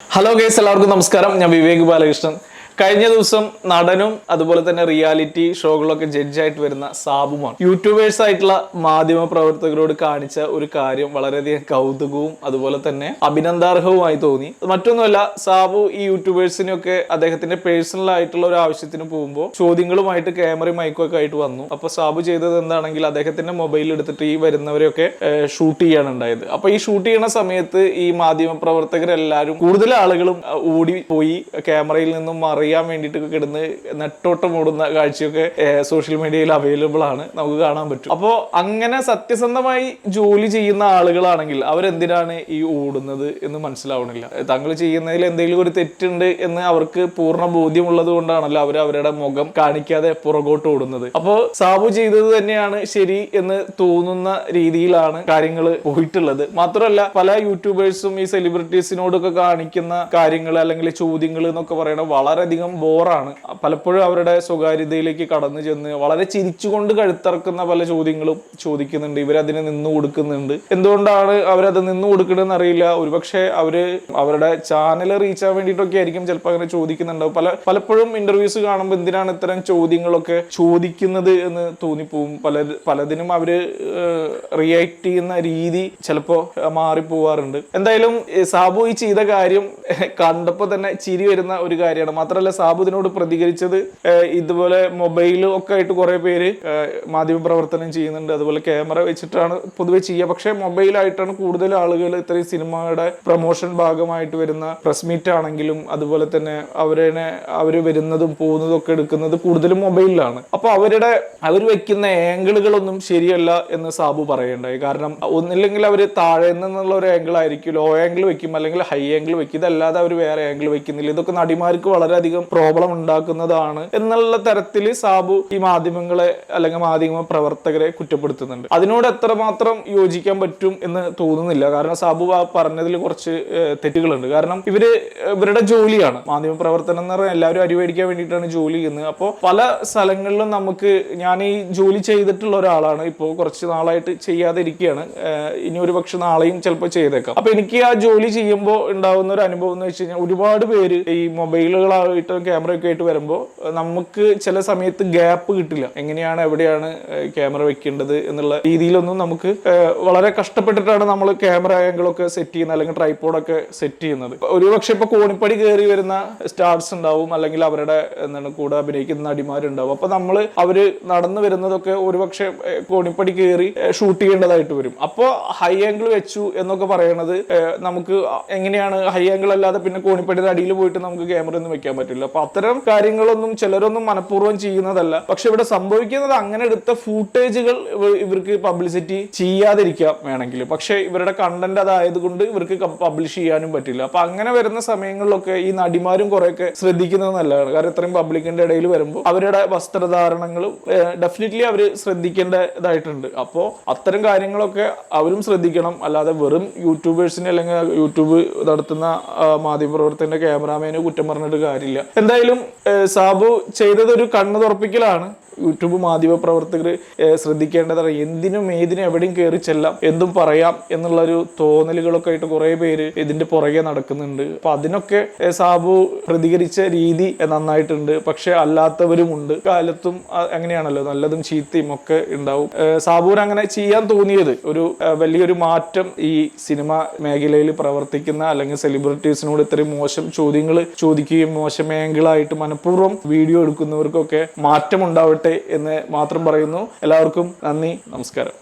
Hello guys എല്ലാവർക്കും നമസ്കാരം. ഞാൻ വിവേക് ബാലകൃഷ്ണൻ. കഴിഞ്ഞ ദിവസം നടനും അതുപോലെ തന്നെ റിയാലിറ്റി ഷോകളൊക്കെ ജഡ്ജായിട്ട് വരുന്ന സാബുമാണ്. യൂട്യൂബേഴ്സ് ആയിട്ടുള്ള മാധ്യമ പ്രവർത്തകരോട് കാണിച്ച ഒരു കാര്യം വളരെയധികം കൗതുകവും അതുപോലെ തന്നെ അഭിനന്ദാർഹവുമായി തോന്നി. മറ്റൊന്നുമല്ല സാബു ഈ യൂട്യൂബേഴ്സിനൊക്കെ അദ്ദേഹത്തിന്റെ പേഴ്സണൽ ആയിട്ടുള്ള ഒരു ആവശ്യത്തിന് പോകുമ്പോൾ ചോദ്യങ്ങളുമായിട്ട് ക്യാമറയും മൈക്കും ഒക്കെ ആയിട്ട് വന്നു. അപ്പൊ സാബു ചെയ്തത് എന്താണെങ്കിൽ അദ്ദേഹത്തിന്റെ മൊബൈൽ എടുത്തിട്ട് ഈ വരുന്നവരെയൊക്കെ ഷൂട്ട് ചെയ്യാണ് ഉണ്ടായത്. അപ്പൊ ഈ ഷൂട്ട് ചെയ്യണ സമയത്ത് ഈ മാധ്യമ പ്രവർത്തകരെല്ലാവരും കൂടുതൽ ആളുകളും ഓടി പോയി ക്യാമറയിൽ നിന്നും മറിയാൻ വേണ്ടിയിട്ട് കിടന്ന് നെട്ടോട്ടം ഓടുന്ന കാഴ്ചയൊക്കെ സോഷ്യൽ മീഡിയയിൽ അവൈലബിൾ ആണ്. നമുക്ക് കാണാൻ പറ്റും. അപ്പോൾ അങ്ങനെ സത്യസന്ധമായി ജോലി ചെയ്യുന്ന ആളുകളാണെങ്കിൽ അവരെന്തിനാണ് ഈ ഓടുന്നത് എന്ന് മനസ്സിലാവണില്ല. താങ്കൾ ചെയ്യുന്നതിൽ എന്തെങ്കിലും ഒരു തെറ്റുണ്ട് എന്ന് അവർക്ക് പൂർണ ബോധ്യമുള്ളത് കൊണ്ടാണല്ലോ അവർ അവരുടെ മുഖം കാണിക്കാതെ പുറകോട്ട് ഓടുന്നത്. അപ്പോൾ സാബു ചെയ്തത് തന്നെയാണ് ശരി എന്ന് തോന്നുന്ന രീതിയിലാണ് കാര്യങ്ങൾ പോയിട്ടുള്ളത്. മാത്രമല്ല പല യൂട്യൂബേഴ്സും ഈ സെലിബ്രിറ്റീസിനോടൊക്കെ കാണിക്കുന്ന കാര്യങ്ങൾ അല്ലെങ്കിൽ ചോദ്യങ്ങൾ എന്നൊക്കെ പറയുന്നത് വളരെയധികം ബോറാണ്. പലപ്പോഴും അവരുടെ സ്വകാര്യതയിലേക്ക് കടന്നു ചെന്ന് വളരെ ചിരിച്ചുകൊണ്ട് കഴുത്തിറക്കുന്ന പല ചോദ്യങ്ങളും ചോദിക്കുന്നുണ്ട്. ഇവരതിന് നിന്ന് കൊടുക്കുന്നുണ്ട്. എന്തുകൊണ്ടാണ് അവരത് നിന്ന് കൊടുക്കണമെന്ന് അറിയില്ല. ഒരുപക്ഷെ അവർ അവരുടെ ചാനൽ റീച്ച് ആവാൻ വേണ്ടിയിട്ടൊക്കെ ആയിരിക്കും ചിലപ്പോൾ അങ്ങനെ ചോദിക്കുന്നുണ്ടാവും. പല പലപ്പോഴും ഇന്റർവ്യൂസ് കാണുമ്പോൾ എന്തിനാണ് ഇത്തരം ചോദ്യങ്ങളൊക്കെ ചോദിക്കുന്നത് എന്ന് തോന്നിപ്പോവും. പല പലതിനും അവർ റിയാക്ട് ചെയ്യുന്ന രീതി ചിലപ്പോൾ മാറിപ്പോവാറുണ്ട്. എന്തായാലും സാബു ഈ ചെയ്ത കാര്യം കണ്ടപ്പോൾ തന്നെ ചിരി വരുന്ന ഒരു കാര്യമാണ്. മാത്രമല്ല സാബു ഇതിനോട് പ്രതികരിച്ചത് ഇതുപോലെ മൊബൈൽ ഒക്കെ ആയിട്ട് കുറെ പേര് മാധ്യമപ്രവർത്തനം മാധ്യമ പ്രവർത്തനം ചെയ്യുന്നുണ്ട്. അതുപോലെ ക്യാമറ വെച്ചിട്ടാണ് പൊതുവെ ചെയ്യുക. പക്ഷേ മൊബൈലായിട്ടാണ് കൂടുതൽ ആളുകൾ ഇത്രയും സിനിമയുടെ പ്രൊമോഷൻ ഭാഗമായിട്ട് വരുന്ന പ്രസ് മീറ്റ് ആണെങ്കിലും അതുപോലെ തന്നെ അവരെ അവർ വരുന്നതും പോകുന്നതും ഒക്കെ എടുക്കുന്നത് കൂടുതലും മൊബൈലിലാണ്. അപ്പൊ അവരുടെ അവർ വെക്കുന്ന ആംഗിളുകളൊന്നും ശരിയല്ല എന്ന് സാബു പറയണ്ടായി. കാരണം ഒന്നില്ലെങ്കിൽ അവർ താഴെ നിന്നുള്ള ഒരു ആംഗിൾ ആയിരിക്കും ലോ ആംഗിൾ വെക്കും. അല്ലെങ്കിൽ ഹൈ ആംഗിൾ വെക്കും. ഇതല്ലാതെ അവർ വേറെ ആംഗിൾ വെക്കുന്നില്ല. ഇതൊക്കെ നടിമാർക്ക് വളരെയധികം പ്രോബ്ലം ഉണ്ടാക്കുന്നതാണ് എന്നുള്ള തരത്തിൽ സാബു ഈ മാധ്യമങ്ങളെ അല്ലെങ്കിൽ മാധ്യമ പ്രവർത്തകരെ കുറ്റപ്പെടുത്തുന്നുണ്ട്. അതിനോട് എത്രമാത്രം യോജിക്കാൻ പറ്റും എന്ന് തോന്നുന്നില്ല. കാരണം സാബു പറഞ്ഞതിൽ കുറച്ച് തെറ്റുകളുണ്ട്. കാരണം ഇവർ ഇവരുടെ ജോലിയാണ്. മാധ്യമ പ്രവർത്തനം എന്ന് പറഞ്ഞാൽ എല്ലാവരും അരിവേടിക്കാൻ വേണ്ടിയിട്ടാണ് ജോലി ചെയ്യുന്നത്. അപ്പോൾ പല സ്ഥലങ്ങളിലും നമുക്ക് ഞാൻ ഈ ജോലി ചെയ്തിട്ടുള്ള ഒരാളാണ്. ഇപ്പോൾ കുറച്ച് നാളായിട്ട് ചെയ്യാതെ ഇരിക്കുകയാണ് ഇനി ഒരു പക്ഷെ നാളെയും ചിലപ്പോൾ ചെയ്തേക്കാം. അപ്പൊ എനിക്ക് ആ ജോലി ചെയ്യുമ്പോൾ ഉണ്ടാവുന്ന ഒരു അനുഭവം എന്ന് വെച്ച് കഴിഞ്ഞാൽ ഒരുപാട് പേര് ഈ മൊബൈലുകളായിട്ടും ക്യാമറയൊക്കെ ആയിട്ട് വരുമ്പോൾ നമുക്ക് ചില സമയത്ത് ഗ്യാപ്പ് കിട്ടില്ല. എങ്ങനെയാണ് എവിടെയാണ് ക്യാമറ വെക്കേണ്ടത് എന്നുള്ള രീതിയിലൊന്നും നമുക്ക് വളരെ കഷ്ടപ്പെട്ടിട്ടാണ് നമ്മൾ ക്യാമറ ആംഗിളൊക്കെ സെറ്റ് ചെയ്യുന്നത് അല്ലെങ്കിൽ ട്രൈപ്പോഡൊക്കെ സെറ്റ് ചെയ്യുന്നത്. ഒരുപക്ഷെ ഇപ്പൊ കോണിപ്പടി കയറി വരുന്ന സ്റ്റാർസ് ഉണ്ടാവും അല്ലെങ്കിൽ അവരുടെ എന്താണ് കൂടെ അഭിനയിക്കുന്ന നടിമാരുണ്ടാവും. അപ്പൊ നമ്മൾ അവർ നടന്നു വരുന്നതൊക്കെ ഒരുപക്ഷെ കോണിപ്പടി കയറി ഷൂട്ട് ചെയ്യേണ്ടതായിട്ട് വരും. അപ്പോൾ ഹൈ ആംഗിൾ വെച്ചു എന്നൊക്കെ പറയണത് നമുക്ക് എങ്ങനെയാണ് ഹൈ ആംഗിൾ അല്ലാതെ പിന്നെ കോണിപ്പടിയുടെ അടിയിൽ പോയിട്ട് നമുക്ക് ക്യാമറ ഒന്നും വെക്കാൻ പറ്റില്ല. അപ്പൊ അത്തരം കാര്യങ്ങളൊന്നും ചിലരൊന്നും മനഃപൂർവം ചെയ്യുന്നതല്ല. പക്ഷെ ഇവിടെ സംഭവിക്കുന്നത് അങ്ങനെ എടുത്ത ഫൂട്ടേജുകൾ ഇവർക്ക് പബ്ലിസിറ്റി ചെയ്യാതിരിക്കാം വേണമെങ്കിൽ. പക്ഷെ ഇവരുടെ കണ്ടന്റ് അതായത് കൊണ്ട് ഇവർക്ക് പബ്ലിഷ് ചെയ്യാനും പറ്റില്ല. അപ്പൊ അങ്ങനെ വരുന്ന സമയങ്ങളിലൊക്കെ ഈ നടിമാരും കുറെയൊക്കെ ശ്രദ്ധിക്കുന്നത് നല്ലതാണ്. കാരണം ഇത്രയും പബ്ലിക്കിന്റെ ഇടയിൽ വരുമ്പോൾ അവരുടെ വസ്ത്രധാരണങ്ങളും ഡെഫിനറ്റ്ലി അവർ ശ്രദ്ധിക്കേണ്ടതായിട്ടുണ്ട്. അപ്പോൾ അത്തരം കാര്യങ്ങളൊക്കെ അവരും ശ്രദ്ധിക്കണം. അല്ലാതെ വെറും യൂട്യൂബേഴ്സിനെ അല്ലെങ്കിൽ യൂട്യൂബ് നടത്തുന്ന മാധ്യമപ്രവർത്തകന്റെ ക്യാമറാമാനെ കുറ്റം പറഞ്ഞിട്ട് കാര്യമില്ല. എന്തായാലും സാബു ചെയ്തത് ഒരു കണ്ണു തുറപ്പിക്കലാണ്. യൂട്യൂബ് മാധ്യമ പ്രവർത്തകർ ശ്രദ്ധിക്കേണ്ടതാണ് എന്തിനും ഏതിനും എവിടെയും കയറി ചെല്ലാം. എന്തും പറയാം എന്നുള്ള ഒരു തോന്നലുകളൊക്കെ ആയിട്ട് കുറെ പേര് ഇതിന്റെ പുറകെ നടക്കുന്നുണ്ട്. അപ്പൊ അതിനൊക്കെ സാബു പ്രതികരിച്ച രീതി നന്നായിട്ടുണ്ട്. പക്ഷെ അല്ലാത്തവരുമുണ്ട് കാലത്തും അങ്ങനെയാണല്ലോ. നല്ലതും ചീത്തയും ഒക്കെ ഉണ്ടാവും. സാബുവിൻ അങ്ങനെ ചെയ്യാൻ തോന്നിയത് ഒരു വലിയൊരു മാറ്റം ഈ സിനിമ മേഖലയിൽ പ്രവർത്തിക്കുന്ന അല്ലെങ്കിൽ സെലിബ്രിറ്റീസിനോട് ഇത്രയും മോശം ചോദ്യങ്ങൾ ചോദിക്കുകയും മോശം ആംഗിളായിട്ട് മനഃപൂർവം വീഡിയോ എടുക്കുന്നവർക്കൊക്കെ മാറ്റം ഉണ്ടാവട്ടെ എന്ന് മാത്രം പറയുന്നു. എല്ലാവർക്കും നന്ദി നമസ്കാരം.